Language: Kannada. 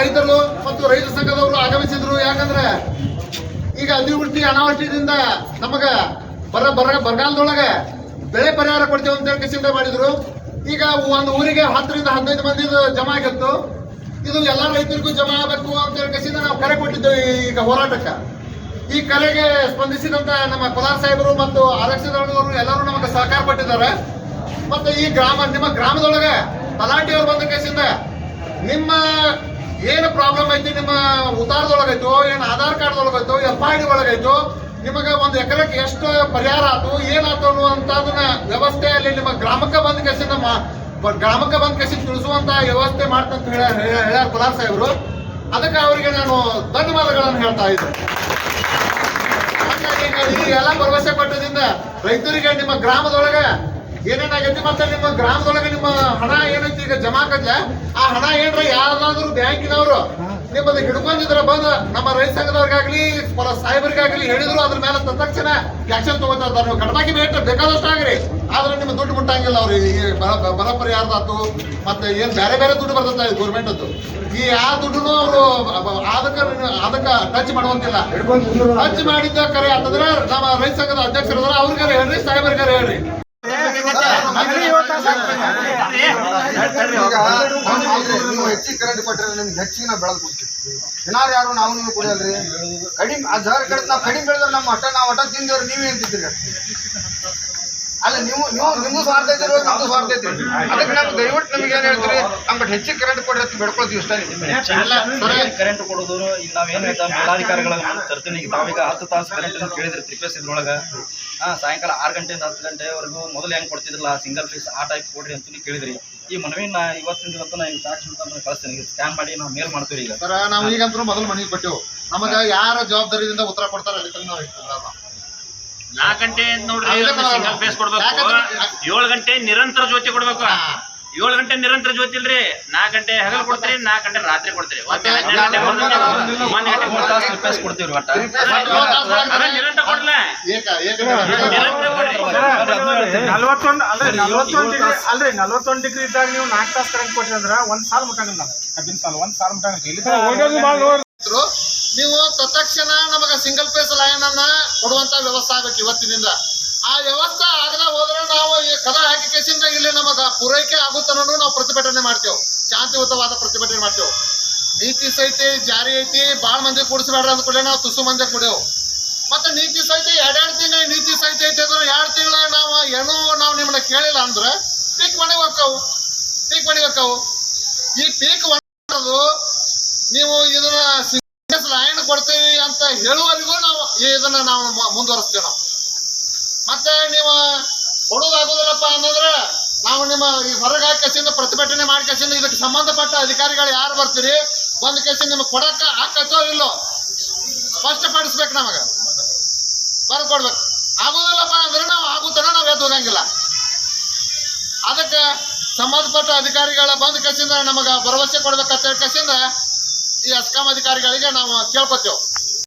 ರೈತರು ಮತ್ತು ರೈತ ಸಂಘದವರು ಆಗಮಿಸಿದ್ರು. ಯಾಕಂದ್ರೆ ಈಗ ಅತಿವೃಷ್ಟಿ ಅನಾವೃಷ್ಟಿಯಿಂದ ನಮಗ ಬರ ಬರ ಬರಗಾಲದೊಳಗೆ ಬೆಳೆ ಪರಿಹಾರ ಕೊಡ್ತೇವೆ ಅಂತ ಹೇಳಿ ಚಿಂತೆ ಮಾಡಿದ್ರು. ಈಗ ಒಂದು ಊರಿಗೆ ಹತ್ತರಿಂದ ಹದಿನೈದು ಮಂದಿ ಜಮಾ ಆಗಿತ್ತು. ಇದು ಎಲ್ಲ ರೈತರಿಗೂ ಜಮಾ ಆಗಬೇಕು ಅಂತ ಹೇಳಿ ಕಸಿಂದ ನಾವು ಕರೆ ಕೊಟ್ಟಿದ್ದೇವೆ ಈಗ ಹೋರಾಟಕ್ಕೆ. ಈ ಕರೆಗೆ ಸ್ಪಂದಿಸಿದಂತ ನಮ್ಮ ಕೋಲಾರ ಸಾಹೇಬರು ಮತ್ತು ಆರಕ್ಷಿತವರು ಎಲ್ಲರೂ ನಮಗೆ ಸಹಕಾರ ಕೊಟ್ಟಿದ್ದಾರೆ. ಮತ್ತೆ ಈ ಗ್ರಾಮ, ನಿಮ್ಮ ಗ್ರಾಮದೊಳಗೆ ತಲಾಟಿಯವರು ಬಂದ ಕೇಸಿಂದ ನಿಮ್ಮ ಏನು ಪ್ರಾಬ್ಲಮ್ ಐತಿ ನಿಮ್ಮ ಉತ್ತಾರದೊಳಗೈತೋ ಏನು ಆಧಾರ್ ಕಾರ್ಡ್ ಒಳಗೈತೋ ಎಫ್ ಐ ಡಿ ಒಳಗೈತೋ ನಿಮಗೆ ಒಂದು ಎಕರೆಗೆ ಎಷ್ಟು ಪರಿಹಾರ ಆತು ಏನಾಯ್ತು ಅನ್ನುವಂಥದ್ದನ್ನ ವ್ಯವಸ್ಥೆ ಅಲ್ಲಿ ನಿಮ್ಮ ಗ್ರಾಮಕ್ಕೆ ಬಂದ ಕೆಸಿಂದ ಗ್ರಾಮಕ್ಕೆ ಬಂದ ಕೇಸಿಂದ ತಿಳಿಸುವಂತ ವ್ಯವಸ್ಥೆ ಮಾಡ್ತಂತ ಹೇಳ ಹೇಳ್ಯಾರ ಕುಲಾರ್ ಸಾಹೇಬರು. ಅದಕ್ಕೆ ಅವರಿಗೆ ನಾನು ಧನ್ಯವಾದಗಳನ್ನು ಹೇಳ್ತಾ ಇದ್ದೆ ಹಾಗಾಗಿ ಈ ಎಲ್ಲ ಭರವಸೆ ಪಟ್ಟದಿಂದ ರೈತರಿಗೆ ನಿಮ್ಮ ಗ್ರಾಮದೊಳಗೆ ಏನೇನಾಗೈತಿ ಮತ್ತೆ ನಿಮ್ಮ ಗ್ರಾಮದೊಳಗೆ ನಿಮ್ಮ ಹಣ ಏನೈತಿ ಈಗ ಜಮಾ ಕಜ್ಜ ಆ ಹಣ ಏನ್ರ ಯಾರಾದ್ರೂ ಬ್ಯಾಂಕಿನವರು ನಿಮ್ಮದು ಹಿಡ್ಕೊಂಡಿದ್ರ ಬಂದ ನಮ್ಮ ರೈತ ಸಂಘದವ್ರಿಗಾಗ್ಲಿ ಸಾಹೇಬರಿಗಾಗ್ಲಿ ಹೇಳಿದ್ರು ಅದ್ರ ಮೇಲೆ ತಕ್ಷಣ ಕ್ಯಾಕ್ಷನ್ ತಗೋತಾರ ಇದ್ದಾರೆ ನೀವು ಕಡಿಮೆ ಬೇಟ ಬೇಕಾದಷ್ಟು ಆಗ್ರಿ. ಆದ್ರೆ ನಿಮ್ಮ ದುಡ್ಡು ಮುಟ್ಟಂಗಿಲ್ಲ ಅವ್ರು. ಈ ಬರ ಬರ ಪರಿಹಾರದಾತು ಮತ್ತೆ ಏನ್ ಬೇರೆ ಬೇರೆ ದುಡ್ಡು ಬರ್ತದೆ ಗೌರ್ಮೆಂಟ್ ಅದು ಈ ಆ ದುಡ್ಡು ಅವರು ಅದಕ್ಕೆ ಅದಕ್ಕೆ ಟಚ್ ಮಾಡುವಂತಿಲ್ಲ ಟಚ್ ಮಾಡಿದ್ದ ಕರೆ ಅಂತಂದ್ರೆ ನಮ್ಮ ರೈತ ಸಂಘದ ಅಧ್ಯಕ್ಷರು ಅವ್ರಿಗಾರ ಹೇಳ್ರಿ ಸಾಹೇಬರಿಗಾರ ಹೇಳ್ರಿ. ನೀವು ಹೆಚ್ಚಿಗೆ ಕರೆಂಟ್ ಕೊಟ್ಟರೆ ನಿಮ್ಗೆ ಹೆಚ್ಚಿಗೆ ನಾವು ಬೆಳೆದು ಕೊಡ್ತೀವಿ ಏನಾರು ಯಾರು ನಾವು ನೀವು ಕುಡಿಯಲ್ರಿ ಕಡಿಮೆ ಜರ ಕಡೆ ನಾವು ಕಡಿಮೆ ಬೆಳೆದ್ರೆ ನಮ್ಮ ಹಠ ನಾವು ಒಟ್ಟ ತಿಂದವ್ರು ನೀವೇ ಅಂತಿದ್ರಿ ಅಲ್ಲ ನೀವು ನೀವು ನಿಮ್ದು ಸ್ವಾರ್ಥ ಇದ್ರೆ ನಮ್ದು ಸ್ವಾರ್ಥ ಐತಿ ಅದಕ್ಕೆ ನಾವು ದಯವಿಟ್ಟು ನಿಮ್ಗೆ ಏನ್ ಹೇಳ್ತೀರಿ ನಮ್ಗೆ ಹೆಚ್ಚಿಗೆ ಕರೆಂಟ್ ಕೊಡ್ರಿ ಅಂತ ಬೇಡ್ಕೊಳ್ತೀವಿ ಇಷ್ಟ ಕರೆಂಟ್ ಕೊಡೋದು ನಾವೇನು ಮೇಲಾಧಿಕಾರಿಗಳನ್ನ ತರ್ತೀನಿ, ಈಗ ತಾವೀಗ ಹತ್ತು ತಾಸು ಕರೆಂಟ್ ಕೇಳಿದ್ರಿ ತ್ರಿಪೇಸ್ ಇದ್ರೊಳಗೆ ಹಾ ಸಾಯಂಕಾಲ ಆರು ಗಂಟೆಯಿಂದ ಹತ್ತು ಗಂಟೆವರೆಗೂ ಮೊದಲು ಹೆಂಗ್ ಕೊಡ್ತಿದ್ರಲ್ಲ ಸಿಂಗಲ್ ಫೀಸ್ ಆ ಟೈಪ್ ಕೊಡ್ರಿ ಅಂತ ಕೇಳಿದ್ರಿ. ಈ ಮನವಿನ ಇವತ್ತಿನ ಇವತ್ತು ನಾ ಈಗ ಸಾಕ್ಷಿ ಮುಖಾಂತರ ಕಳಿಸ್ತೀನಿ. ಸ್ಕ್ಯಾನ್ ಮಾಡಿ ನಾವು ಮೇಲ್ ಮಾಡ್ತೀವಿ ಈಗ. ಸರ್ ನಾವು ಈಗಂತೂ ಮೊದಲು ಮನವಿ ಕೊಟ್ಟೆವು. ನಮಗ ಯಾರ ಜವಾಬ್ದಾರಿಯಿಂದ ಉತ್ತರ ಕೊಡ್ತಾರೆ ಅಲ್ಲಿ ತನಕ ನಾವು. ನಾಲ್ಕು ಗಂಟೆ ನೋಡ್ರಿ. ಸಿಂಗಲ್ ಫೇಸ್ ಕೊಡ್ಬೇಕು. ಯಾಕಂದ್ರೆ- ಏಳು ಗಂಟೆ ನಿರಂತರ ಜ್ಯೋತಿ ಕೊಡ್ಬೇಕು. ಏಳು ಗಂಟೆ ನಿರಂತರ ಜ್ಯೋತಿ ಇಲ್ರಿ ನಾಲ್ಕು ಗಂಟೆ ಹಗಲ್ ಕೊಡ್ತೀರಿ ನಾಲ್ಕು ಗಂಟೆ ರಾತ್ರಿ ಕೊಡ್ತೀರಿ. ಒಮ್ಮೆ ಮತ್ತೆ ಗಂಟೆ ಒಂದು ಗಂಟೆ ಒಂದು ಗಂಟೆ ಮೂರು ತಾಸು ಕೊಡ್ತೀವಿ. ಒಟ್ಟ. ನಿರಂತರ ನಲ್ವತ್ತೊಂದು ಅಲ್ರಿ ನಲ್ವತ್ತೊಂದು ಡಿಗ್ರಿ ಅಲ್ರಿ ನಲ್ವತ್ತೊಂದು ಡಿಗ್ರಿ ಇದ್ದಾಗ ನೀವು ನಾಲ್ಕು ತಾಸು ಕರೆಂಟ್ ಒಂದ್ ಸಾಲ ಮುಟ್ಟಂಗಿಲ್ಲ ನಾವು ಕಬ್ಬಿನ ಸಾಲ ಒಂದ್ ಸಾಲ ಮುಟ್ಟಂಗಿಲ್ಲ ನೀವು ತತ್ಕ್ಷಣ ನಮಗ ಸಿಂಗಲ್ ಫೇಸ್ ಲೈನ್ ಅನ್ನ ಕೊಡುವಂತ ವ್ಯವಸ್ಥೆ ಆಗ್ಬೇಕು ಇವತ್ತಿನಿಂದ. ಆ ವ್ಯವಸ್ಥೆ ಆಗದ ಹೋದ್ರೆ ನಾವು ಈ ಕದ ಹಾಕಿ ಕೇಸಿಂದ ಇಲ್ಲಿ ನಮಗ ಪೂರೈಕೆ ಆಗುತ್ತನ್ನೋದು ನಾವು ಪ್ರತಿಭಟನೆ ಮಾಡ್ತೇವೆ. ಶಾಂತಿಯುತವಾದ ಪ್ರತಿಭಟನೆ ಮಾಡ್ತೇವೆ. ನೀತಿ ಸಹಿತ ಜಾರಿ ಐತಿ ಬಾಳ್ ಮಂದಿ ಕೂಡಿಸ್ಬೇಡ್ರಿ ಅಂದ್ಕೊಳ್ಳಿ ನಾವು ತುಸು ಮಂದಿ ಕೊಡೇವು ಮತ್ತೆ ನೀತಿ ಸಹಿತ, ಎರಡೆರಡು ತಿಂಗಳ ನೀತಿ ಸಹಿತ ಐತೆ ಅಂದ್ರೆ ಎರಡು ತಿಂಗಳ ನಾವು ಏನೂ ನಾವು ನಿಮ್ಮನ್ನ ಕೇಳಿಲ್ಲ ಅಂದ್ರೆ ಪೀಕ್ ಮನೆಗೆ ಹೋಗ್ತಾವು. ಪೀಕ್ ಮನೆಗೆ ಹೋಗ್ತಾವು. ಈ ಪೀಕ್ ಮಾಡೋದು ನೀವು ಇದನ್ನ ಲಾಯನ್ ಕೊಡ್ತೀವಿ ಅಂತ ಹೇಳುವವರೆಗೂ ನಾವು ಇದನ್ನ ನಾವು ಮುಂದುವರಿಸ್ತೇವೆ ನಾವು. ಮತ್ತೆ ನೀವು ಕೊಡೋದಾಗೋದಿಲ್ಲಪ್ಪ ಅನ್ನೋದ್ರೆ ನಾವು ನಿಮ್ಮ ಈ ಹೊರಗೆ ಹಾಕಿಸಿಂದ ಪ್ರತಿಭಟನೆ ಮಾಡಿ ಇದಕ್ಕೆ ಸಂಬಂಧಪಟ್ಟ ಅಧಿಕಾರಿಗಳು ಯಾರು ಬರ್ತೀರಿ? ಒಂದು ಕೇಸಿಂದ ನಿಮಗೆ ಕೊಡಕ್ಕ ಹಾಕತ್ತೋ ಇಲ್ಲೋ? ಸ್ಪಷ್ಟಪಡಿಸ್ಬೇಕು ನಮಗೆ. ಬರೆದು ಕೊಡ್ಬೇಕು ಆಗೋದಿಲ್ಲಪ್ಪ ಅಂದ್ರೆ ನಾವು ಆಗುತ್ತಾನ ನಾವು ಎದ್ದು ಹೋಗಂಗಿಲ್ಲ ಅದಕ್ಕೆ ಸಂಬಂಧಪಟ್ಟ ಅಧಿಕಾರಿಗಳ ಬಂದ ಕಸಿಂದ ನಮಗೆ ಭರವಸೆ ಕೊಡ್ಬೇಕಂತ ಹೇಳಿ ಕಸಿಂದ ಈ ಅಸ್ಕಾಂ ಅಧಿಕಾರಿಗಳಿಗೆ ನಾವು ಕೇಳ್ಕೊತೇವೆ.